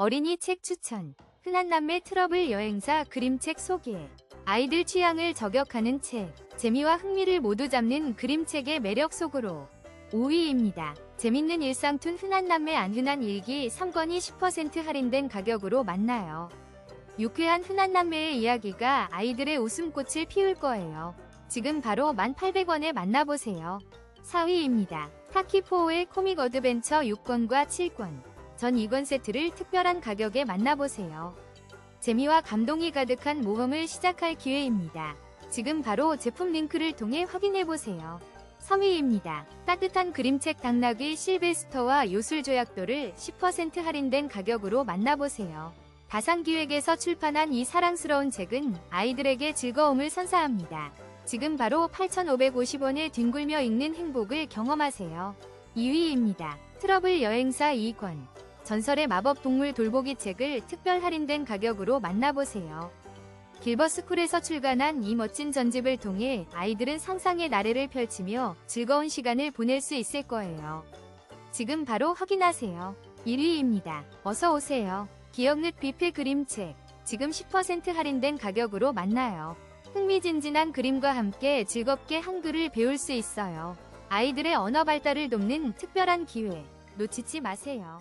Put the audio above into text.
어린이 책 추천, 흔한 남매 트러블 여행사 그림책 소개, 아이들 취향을 저격하는 책, 재미와 흥미를 모두 잡는 그림책의 매력 속으로 5위입니다. 재밌는 일상툰 흔한 남매 안 흔한 일기 3권이 10% 할인된 가격으로 만나요. 유쾌한 흔한 남매의 이야기가 아이들의 웃음꽃을 피울 거예요. 지금 바로 1,800원에 만나보세요. 4위입니다. 타키포의 코믹 어드벤처 6권과 7권. 전 2권 세트를 특별한 가격에 만나보세요. 재미와 감동이 가득한 모험을 시작할 기회입니다. 지금 바로 제품 링크를 통해 확인해보세요. 3위입니다. 따뜻한 그림책 당나귀 실베스터와 요술조약도를 10% 할인된 가격으로 만나보세요. 다산기획에서 출판한 이 사랑스러운 책은 아이들에게 즐거움을 선사합니다. 지금 바로 8,550원에 뒹굴며 읽는 행복을 경험하세요. 2위입니다. 트러블 여행사 2권. 전설의 마법 동물 돌보기 책을 특별 할인된 가격으로 만나보세요. 길버스쿨에서 출간한 이 멋진 전집을 통해 아이들은 상상의 나래를 펼치며 즐거운 시간을 보낼 수 있을 거예요. 지금 바로 확인하세요. 1위입니다. 어서 오세요. 기억릇 뷔페 그림책. 지금 10% 할인된 가격으로 만나요. 흥미진진한 그림과 함께 즐겁게 한글을 배울 수 있어요. 아이들의 언어 발달을 돕는 특별한 기회. 놓치지 마세요.